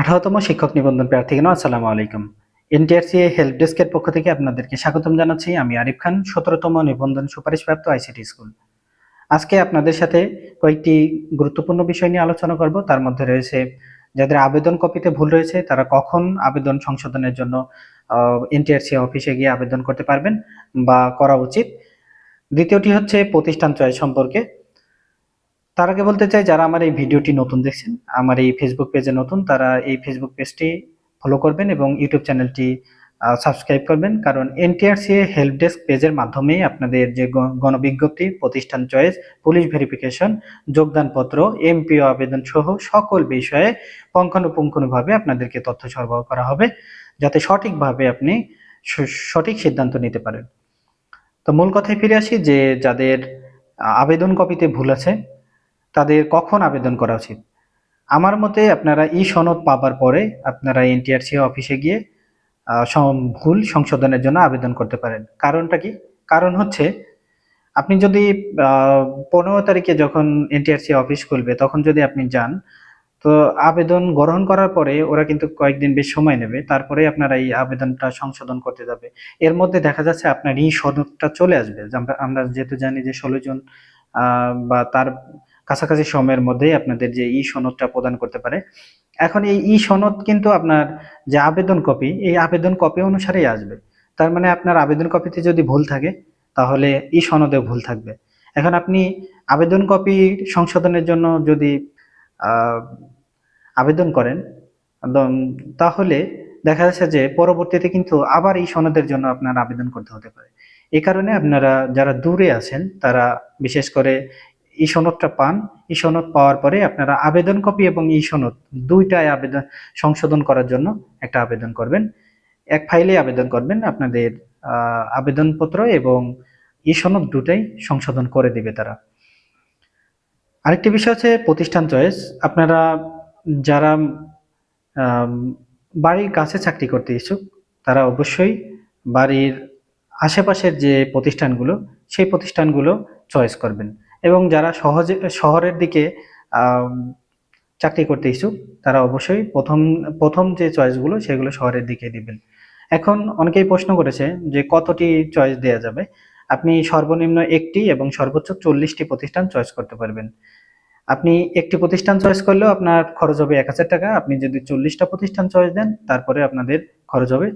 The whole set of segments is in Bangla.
আঠারোতম শিক্ষক নিবন্ধন প্রার্থীগণ আসসালামু আলাইকুম। এনটিআরসি হেল্প ডেস্কের পক্ষ থেকে আপনাদেরকে স্বাগতম জানাচ্ছি। আমি আরিফ খান, সতেরোতম নিবন্ধন সুপারিশপ্রাপ্ত আইসিটি স্কুল। আজকে আপনাদের সাথে কয়েকটি গুরুত্বপূর্ণ বিষয় নিয়ে আলোচনা করব। তার মধ্যে রয়েছে যাদের আবেদন কপিতে ভুল রয়েছে, তারা কখন আবেদন সংশোধনের জন্য এনটিআরসি অফিসে গিয়ে আবেদন করতে পারবেন বা করা উচিত। দ্বিতীয়টি হচ্ছে প্রতিষ্ঠান চয়েস সম্পর্কে। তার আগে বলতে চাই, যারা আমার এই ভিডিওটি নতুন দেখছেন, আমার এই ফেসবুক পেজে নতুন, তারা এই ফেসবুক পেজটি ফলো করবেন এবং ইউটিউব চ্যানেলটি সাবস্ক্রাইব করবেন। কারণ এনটিআরসি হেল্প ডেস্ক পেজের মাধ্যমে আপনাদের যে গণবিজ্ঞপ্তি, প্রতিষ্ঠান চয়েস পুলিশ ভেরিফিকেশন যোগদানপত্র এমপিও আবেদন সহ সকল বিষয়ে পুঙ্খানুপুঙ্খানুভাবে আপনাদেরকে তথ্য সরবরাহ করা হবে, যাতে সঠিকভাবে আপনি সঠিক সিদ্ধান্ত নিতে পারেন। তো মূল কথায় ফিরে আসি যে, যাদের আবেদন কপিতে ভুল আছে তাদের কখন আবেদন করা উচিত? আমার মতে আপনারা ই সনদ পাবার পরে আপনারা এনটিআরসি অফিসে গিয়ে ভুল সংশোধনের জন্য আবেদন করতে পারেন। কারণটা কি? কারণ হচ্ছে, আপনি যদি পনেরো তারিখে যখন এনটিআরসি অফিস খুলবে, তখন যদি আপনি যান, তো আবেদন গ্রহণ করার পরে ওরা কিন্তু কয়েকদিন বেশ সময় নেবে, তারপরে আপনারা এই আবেদনটা সংশোধন করতে যাবে। এর মধ্যে দেখা যাচ্ছে আপনার ই সনদটা চলে আসবে। আমরা আমরা যেহেতু জানি যে ষোলো জন বা তার কাছাকাছি সময়ের মধ্যেই আপনাদের যে ই সনদটা প্রদান করতে পারে। এখন এই ই সনদ কিন্তু আপনার যে আবেদন কপি, এই আবেদন কপি অনুসারেই আসবে। তার মানে আপনার আবেদন কপিতে যদি ভুল থাকে, তাহলে ই সনদেও ভুল থাকবে। এখন আপনি আবেদন কপি সংশোধনের জন্য যদি আবেদন করেন তাহলে দেখা যাচ্ছে যে পরবর্তীতে কিন্তু আবার এই সনদের জন্য আপনার আবেদন করতে হতে পারে। এ কারণে আপনারা যারা দূরে আছেন, তারা বিশেষ করে ই সনদটা পান। ই সনদ পাওয়ার পরে আপনারা আবেদন কপি এবং ই সনদ দুইটাই আবেদন, সংশোধন করার জন্য একটা আবেদন করবেন। এক ফাইলে আবেদন করবেন আপনাদের আবেদনপত্র এবং ই সনদ দুটাই সংশোধন করে দিবে তারা। আরেকটি বিষয় হচ্ছে প্রতিষ্ঠান চয়েস। আপনারা যারা বাড়ির কাছে চাকরি করতে ইচ্ছুক, তারা অবশ্যই বাড়ির আশেপাশের যে প্রতিষ্ঠানগুলো, সেই প্রতিষ্ঠানগুলো চয়েস করবেন। এবং যারা সহজে, শহরের দিকে চাকরি করতে ইচ্ছুক, তারা অবশ্যই প্রথম প্রথম যে চয়েসগুলো, সেগুলো শহরের দিকে দিবেন। এখন অনেকেই প্রশ্ন করেছে যে কতটি চয়েস দেওয়া যাবে? আপনি সর্বনিম্ন একটি এবং সর্বোচ্চ চল্লিশটি প্রতিষ্ঠান চয়েস করতে পারবেন। আপনি একটি প্রতিষ্ঠান চয়েস করলেও আপনার খরচ হবে এক হাজার টাকা। আপনি যদি চল্লিশটা প্রতিষ্ঠান চয়েস দেন, তারপরে আপনাদের খরচ হবে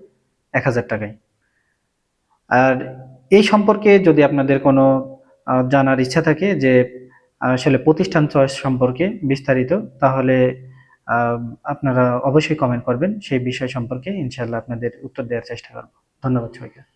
এক হাজার টাকায়। আর এই সম্পর্কে যদি আপনাদের কোনো জানার ইচ্ছা থাকে যে আসলে প্রতিষ্ঠান চয়েস সম্পর্কে বিস্তারিত, তাহলে আপনারা অবশ্যই কমেন্ট করবেন, সেই বিষয় সম্পর্কে ইনশাল্লাহ আপনাদের উত্তর দেওয়ার চেষ্টা করব। ধন্যবাদ সবাইকে।